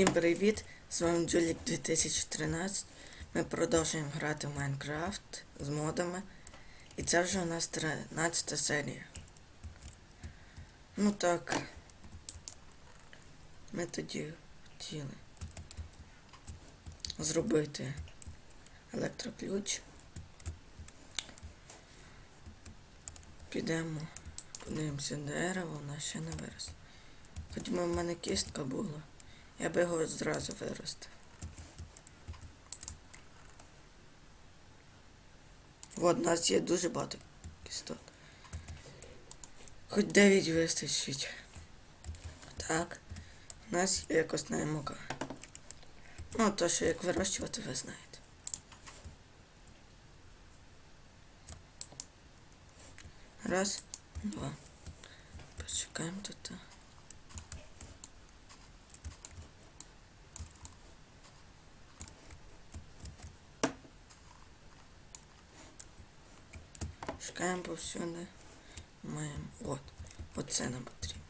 Всім привіт! З вами Джулік 2013. Ми продовжуємо грати в Майнкрафт з модами. І це вже у нас 13 серія. Ну так. Ми тоді хотіли зробити електроключ. Підемо, подивимося дерево, нас ще не виросло. Хоч би в мене кістка була. Я би його зразу виростив. От, у нас є дуже багато кісток. Хоч 9 вистачить. Так. У нас є костна мука. Ну, то, що як вирощувати, ви знаєте. Раз, два. Почекаємо тут. Шукаємо повсюди. Маємо. От. Оце нам потрібно.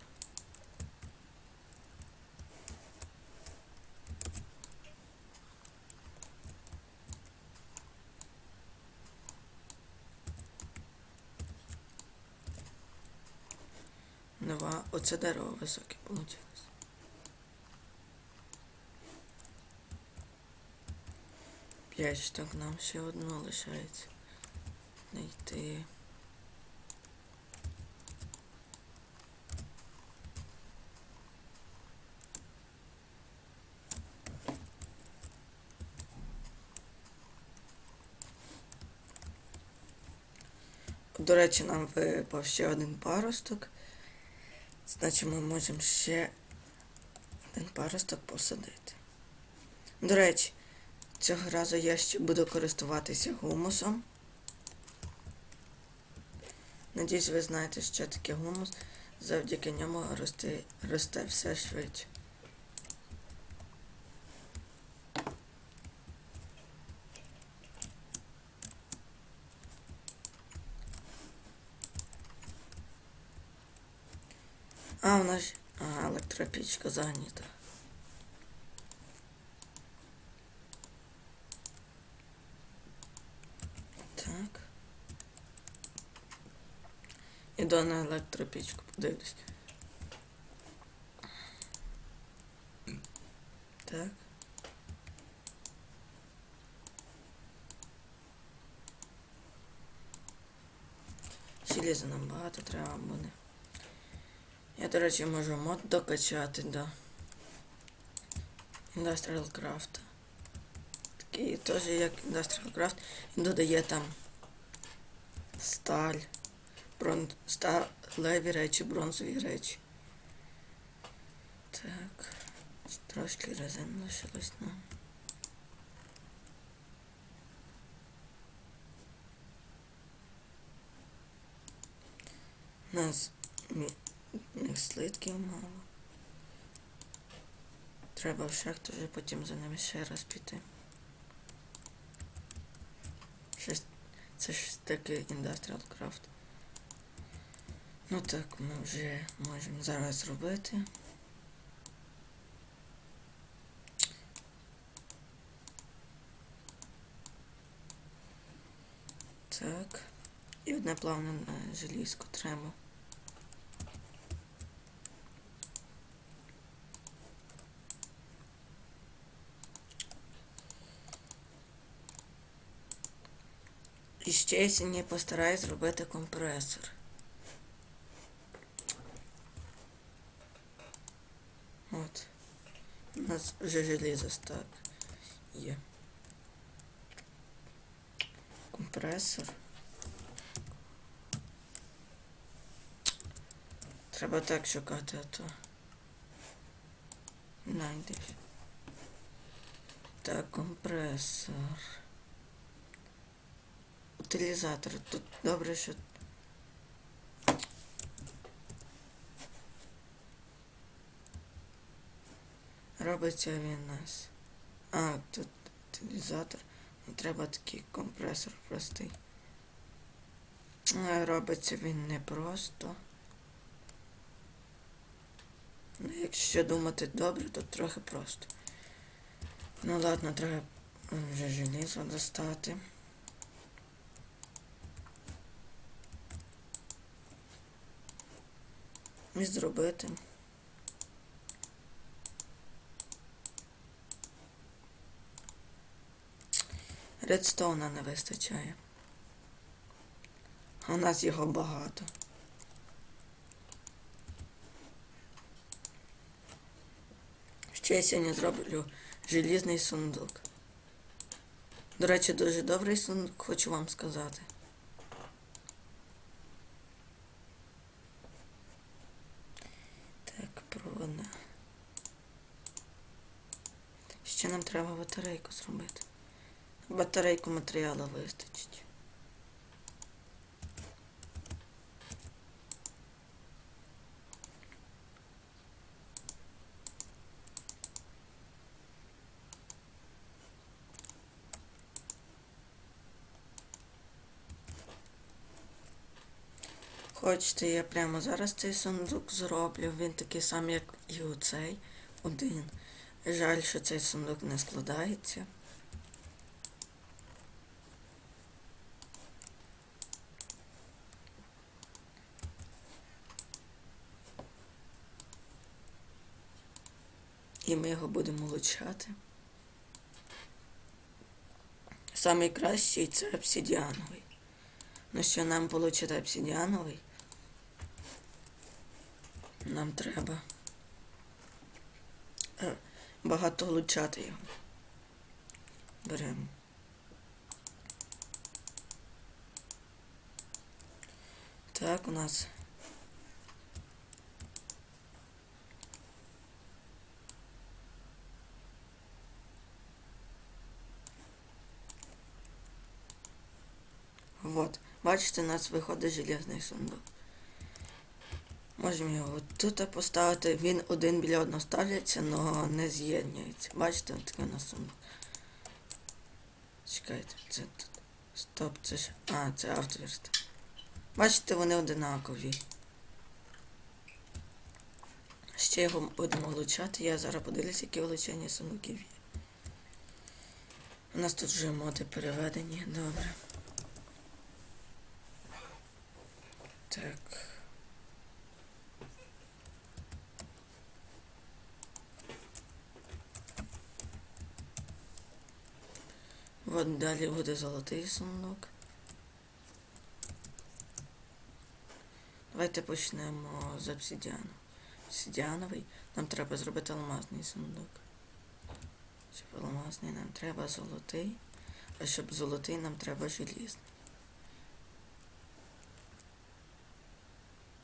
Нова. Оце дерево високе вийшло. П'ять штук нам ще одно лишається. Знайти. До речі, нам випав ще один паросток. Значить, ми можемо ще один паросток посадити. До речі, цього разу я ще буду користуватися гумусом. Надіюсь, ви знаєте, що таке гумус. Завдяки ньому росте, росте все швидше. А, у нас а, електропічка зайнята. Так. Іду на електропічку, подивлюсь. Так. Железа нам багато треба буде. Я, до речі, можу мод докачати до Industrial Craft. Такий теж як Industrial Craft. Він додає там сталь, брон... сталеві речі, бронзові речі. Так. Трошки резин лишилось нам. У нас них слитків мало. Треба в шахту вже потім за ними ще раз піти. Щось, це ж таки Industrial Craft. Ну так, ми вже можемо зараз зробити. Так. І одне плавне на желізку треба. І ще сьогодні постараюсь зробити компресор. От. У нас вже желізо так є. Компресор. Треба так шукати, а то знайдеш. Так, компресор. Утилізатор. Тут добре, що. Робиться він нас. А, тут утилізатор. Ну, треба такий компресор простий. Робиться він не просто. Ну, якщо думати добре, то трохи просто. Ну ладно, треба вже желізо достати. І зробити. Редстоуна не вистачає. А у нас його багато. Ще я сьогодні зроблю желізний сундук. До речі, дуже добрий сундук, хочу вам сказати. Так, проводна. Ще нам треба батарейку зробити. Батарейку матеріалу вистачить. Хочете, я прямо зараз цей сундук зроблю. Він такий самий, як і оцей. Один. Жаль, що цей сундук не складається. І ми його будемо влучати. Кращий це обсидіановий. Ну що нам получити обсидіановий? Нам треба багато влучати його. Беремо. Так, у нас Вот. Бачите, у нас виходить железний сундук. Можемо його тут поставити. Він один біля одного ставляться, але не з'єднується. Бачите, от такий у нас. Чекайте, це тут. Стоп, це ж. А, це автверст. Бачите, вони одинакові. Ще його будемо влучати. Я зараз подивлюся, які влучення сундуків є. У нас тут вже моди переведені. Добре. Так. От далі буде золотий сундук. Давайте почнемо з обсидіану. Обсидіановий. Нам треба зробити алмазний сундук. Щоб алмазний нам треба золотий. А щоб золотий нам треба желізний.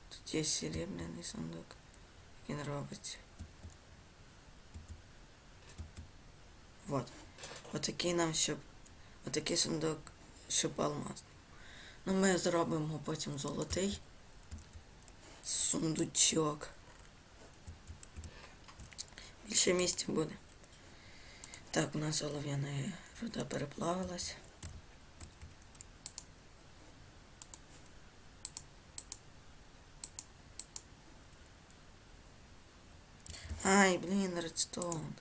Тут є серебряний сундук. Він робиться. Вот. Отакий нам, щоб. Отакий сундук, щоб алмаз. Ну ми зробимо потім золотий сундучок. Більше місця буде. Так, у нас олов'яна руда переплавилась. Ай, блін, редстоун.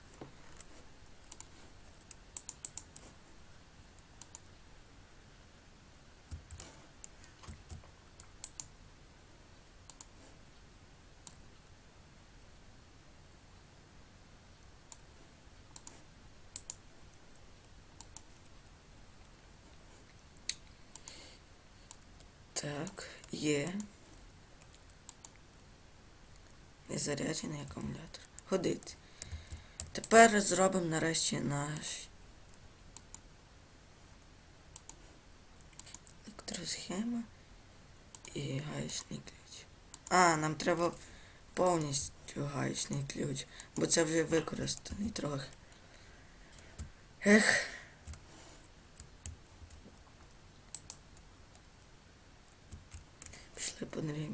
Так, є. Незаряджений акумулятор. Ходить. Тепер зробимо нарешті наш електросхема і гаечний ключ. А, нам треба повністю гаечний ключ, бо це вже використаний трохи. Ех. Пішли.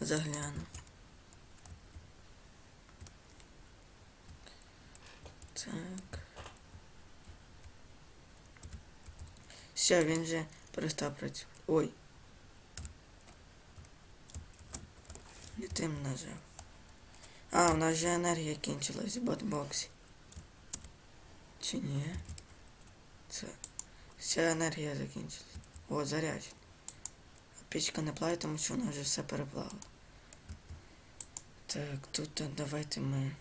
Загляну. Так. Все, він вже перестав працювати. Ой. Не тим нажав. А, у нас же енергія кінчилась в ботбоксі. Чи ні? Це. Вся енергія закінчилась. О, заряджена. Пічка не плаває, тому що вона вже все переплавила. Так, тут давайте ми.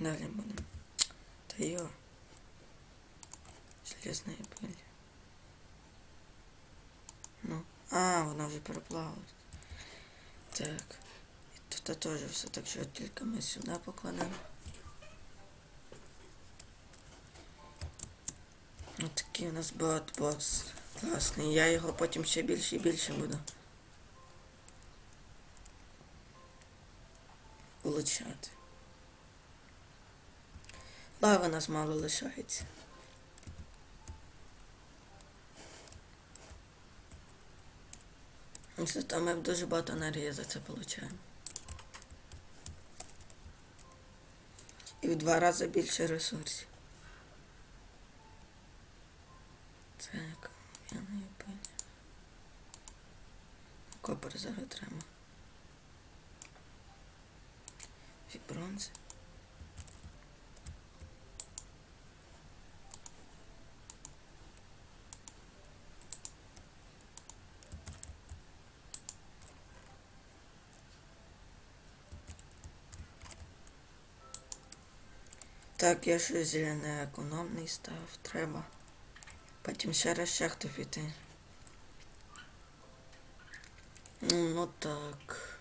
Далі будемо. Та йо. Железная пыль. Ну. А, вона вже переплавилась. Так. І тут теж все, так що тільки ми сюди покладемо. Такий у нас бот-бокс. Класний. Я його потім ще більше і більше буду. Улучшати. Лави нас мало лишається. Зато ми дуже багато енергії за це отримуємо. І в два рази більше ресурсів. Так, я не пиня. Копер зараз треба. І бронзи. Так, я щось не економний став, треба. Потім ще раз шахту піти. Ну, ну так.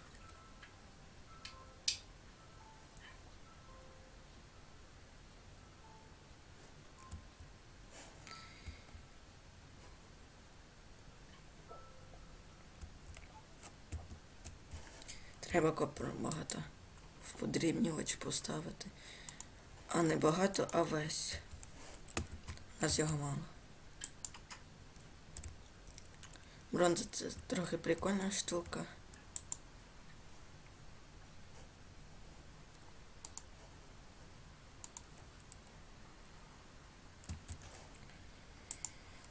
Треба копр багато в подрібнювач поставити. А не багато, а весь. У нас його мало. Бронза це трохи прикольна штука.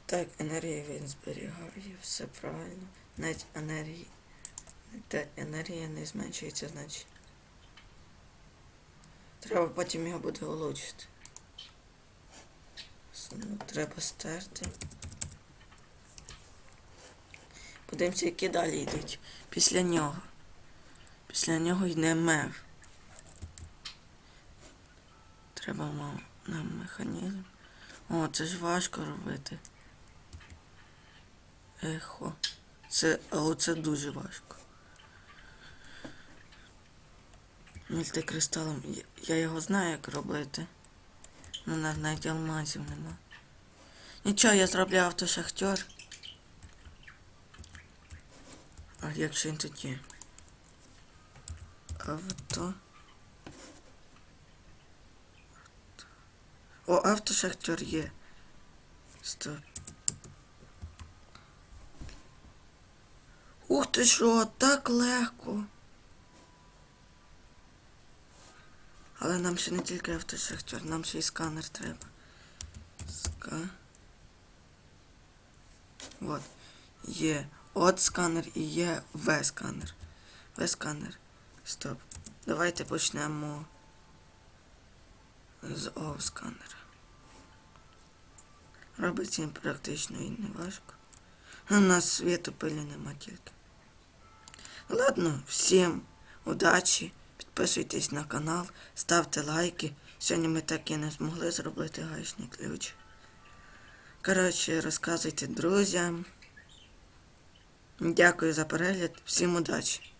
Так, енергію він зберігає, все правильно. Навіть енергії. Та енергія не зменшується, значить. Треба потім його буде улучшити. Треба стерти. Подивимося, які далі йдуть. Після нього. Після нього йде мер. Треба нам механізм. О, це ж важко робити. Ехо. Це, але це дуже важко. Мультикристалом. Я- його знаю, як робити. Ну, на- навіть алмазів нема. Нічого, я зроблю автошахтер. А він тут є? Авто. О, автошахтер є. Стоп. Ух ти що, так легко. Але нам ще не тільки автошахтер, нам ще й сканер треба. Ска. Вот. Є от сканер і є В сканер. В сканер. Стоп. Давайте почнемо з О сканера. Робиться їм практично і не важко. У нас світу пилі нема тільки. Ладно, всім удачі. Підписуйтесь на канал, ставте лайки. Сьогодні ми так і не змогли зробити гаечний ключ. Коротше, розказуйте друзям. Дякую за перегляд. Всім удачі!